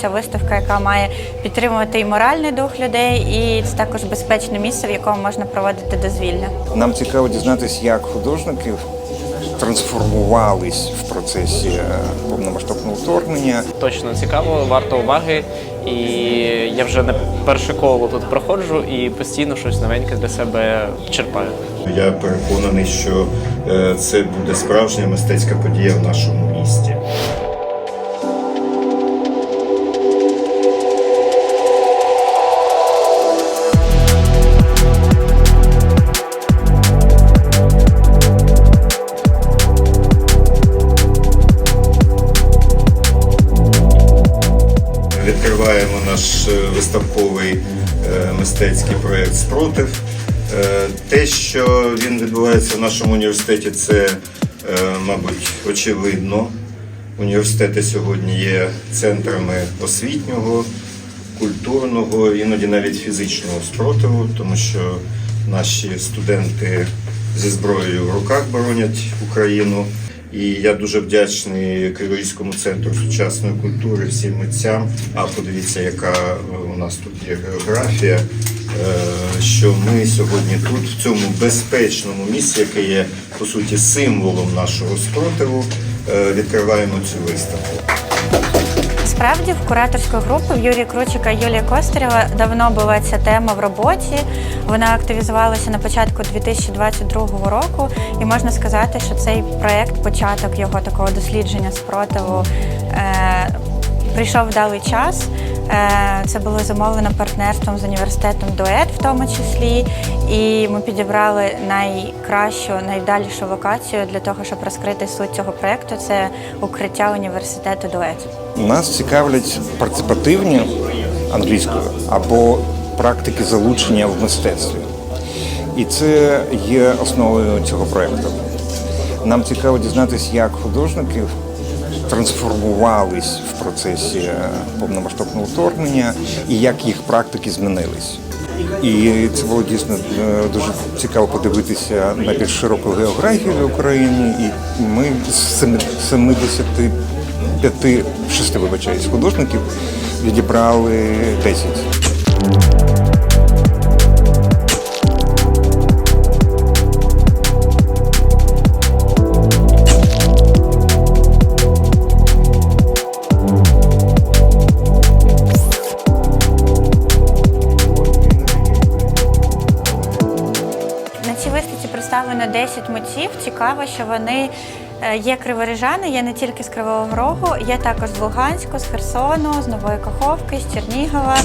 Ця виставка, яка має підтримувати і моральний дух людей, і це також безпечне місце, в якому можна проводити дозвілля. Нам цікаво дізнатися, як художники трансформувались в процесі е, повномасштабного вторгнення. Точно цікаво, варто уваги. І я вже не перше коло тут проходжу і постійно щось новеньке для себе черпаю. Я переконаний, що е, це буде справжня мистецька подія в нашому місті. Відкриваємо наш е, виставковий е, мистецький проєкт Спротив. Е, Те, що він відбувається в нашому університеті, це, мабуть, очевидно. Університети сьогодні є центрами освітнього, культурного, іноді навіть фізичного спротиву, тому що наші студенти зі зброєю в руках боронять Україну. І я дуже вдячний Криворізькому центру сучасної культури, всім митцям. А подивіться, яка е, у нас тут є географія, е, що ми сьогодні тут, в цьому безпечному місці, яке є по суті символом нашого спротиву, е, відкриваємо цю виставку. Справді, в кураторської групи в Юрія Кручика і Юлія Костарєва давно була ця тема в роботі. Вона активізувалася на початку 2022 року, і можна сказати, що цей проект початок його такого дослідження спротиву, е, прийшов вдалий час. Е, Це було замовлено партнерством з університетом Дует, в тому числі. І ми підібрали найкращу, найдальшу локацію для того, щоб розкрити суть цього проєкту. Це укриття університету Дует. Нас цікавлять партиципативні англійською або практики залучення в мистецтві. І це є основою цього проєкту. Нам цікаво дізнатися, як художники трансформувались в процесі повномасштабного вторгнення і як їх практики змінились. І це було дійсно е, дуже цікаво подивитися на більш широку географію в Україні. І ми з 75, 6 вибачаюсь, художників відібрали 10. Цій виставці представлено 10 митців. Цікаво, що вони е, є криворіжани, є не тільки з Кривого Рогу, є також з Луганську, з Херсону, з Нової Каховки, з Чернігова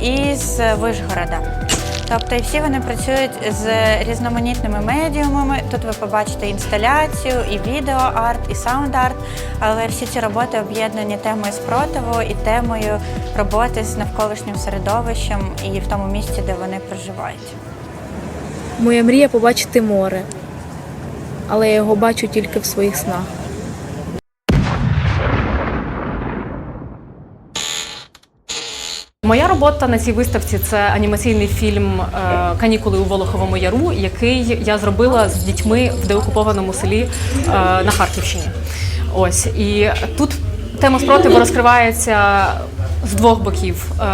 і з Вишгорода. Тобто і всі вони працюють з різноманітними медіумами. Тут ви побачите інсталяцію, і відеоарт, і саунд-арт, але всі ці роботи об'єднані темою спротиву і темою роботи з навколишнім середовищем і в тому місці, де вони проживають. Моя мрія побачити море, але я його бачу тільки в своїх снах. Моя робота на цій виставці це анімаційний фільм е, Канікули у Волоховому Яру, який я зробила з дітьми в деокупованому селі е, на Харківщині. Ось і тут тема спротиву розкривається з двох боків. Е,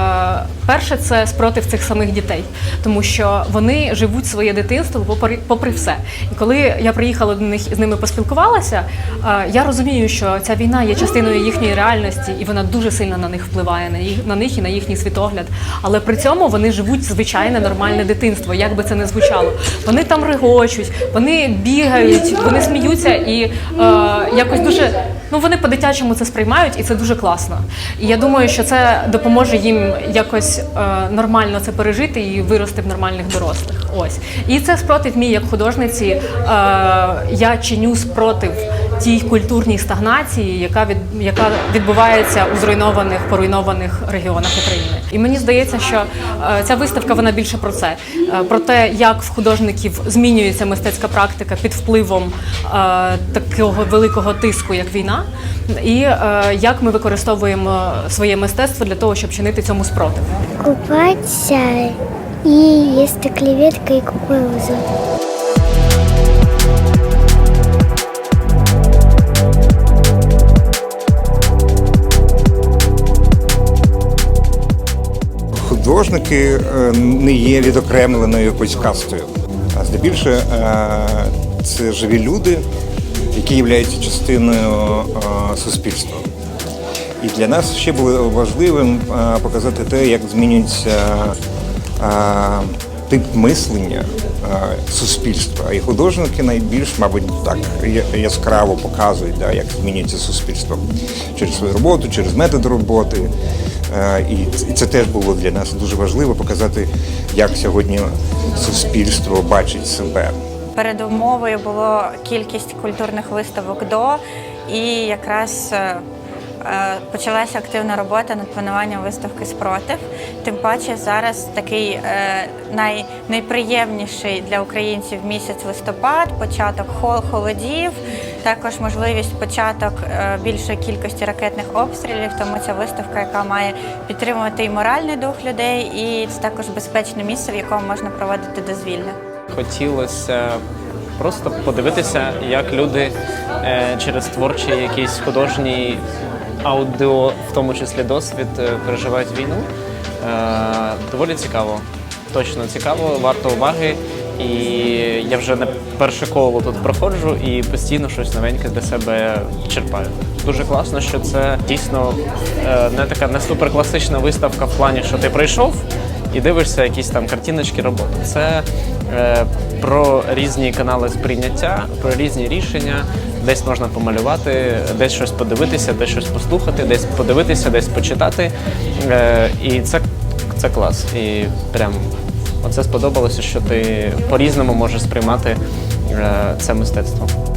Перше це спротив цих самих дітей, тому що вони живуть своє дитинство попри, попри все. І коли я приїхала до них з ними поспілкувалася, е, я розумію, що ця війна є частиною їхньої реальності, і вона дуже сильно на них впливає, на їх на них і на їхній світогляд. Але при цьому вони живуть звичайне нормальне дитинство, як би це не звучало. Вони там регочуть, вони бігають, вони сміються і е, якось дуже ну вони по-дитячому це сприймають, і це дуже класно. І я думаю, що це допоможе їм якось е, нормально це пережити і вирости в нормальних дорослих. Ось і це спротив мій як художниці. Е, я чиню спротив тій культурній стагнації, яка від яка відбувається у зруйнованих поруйнованих регіонах України. І мені здається, що е, ця виставка вона більше про це, е, про те, як в художників змінюється мистецька практика під впливом е, такого великого тиску, як війна, і як ми використовуємо своє мистецтво для того, щоб чинити цьому спротив. Купаться и есть клеветка и кукуруза. Художники е, не є відокремленою якоюсь кастою. А здебільше е, це живі люди, які являються частиною е, суспільства. І для нас ще було важливим показати те, як змінюється тип мислення суспільства. І художники найбільш, мабуть, так яскраво показують, як змінюється суспільство через свою роботу, через метод роботи. Е, І це теж було для нас дуже важливо показати, як сьогодні суспільство бачить себе. Передумовою було кількість культурних виставок до, і якраз е, е, почалася активна робота над плануванням виставки спротив. Тим паче зараз такий най, найприємніший для українців місяць листопад, початок хол холодів, також можливість початок е, більшої кількості ракетних обстрілів. Тому ця виставка, яка має підтримувати і моральний дух людей, і це також безпечне місце, в якому можна проводити дозвілля. Хотілося просто подивитися, як люди е, через творчий якийсь художній аудіо, в тому числі досвід, е, переживають війну. Доволі цікаво. Точно цікаво, варто уваги. І я вже не перше коло тут проходжу і постійно щось новеньке для себе черпаю. Дуже класно, що це дійсно е, не така не суперкласична виставка в плані, що ти прийшов і дивишся якісь там картиночки роботи. Це е, про різні канали сприйняття, про різні рішення. Десь можна помалювати, десь щось подивитися, десь щось послухати, десь подивитися, десь почитати. Е, і це, це клас. І прям оце сподобалося, що ти по-різному можеш сприймати е, це мистецтво.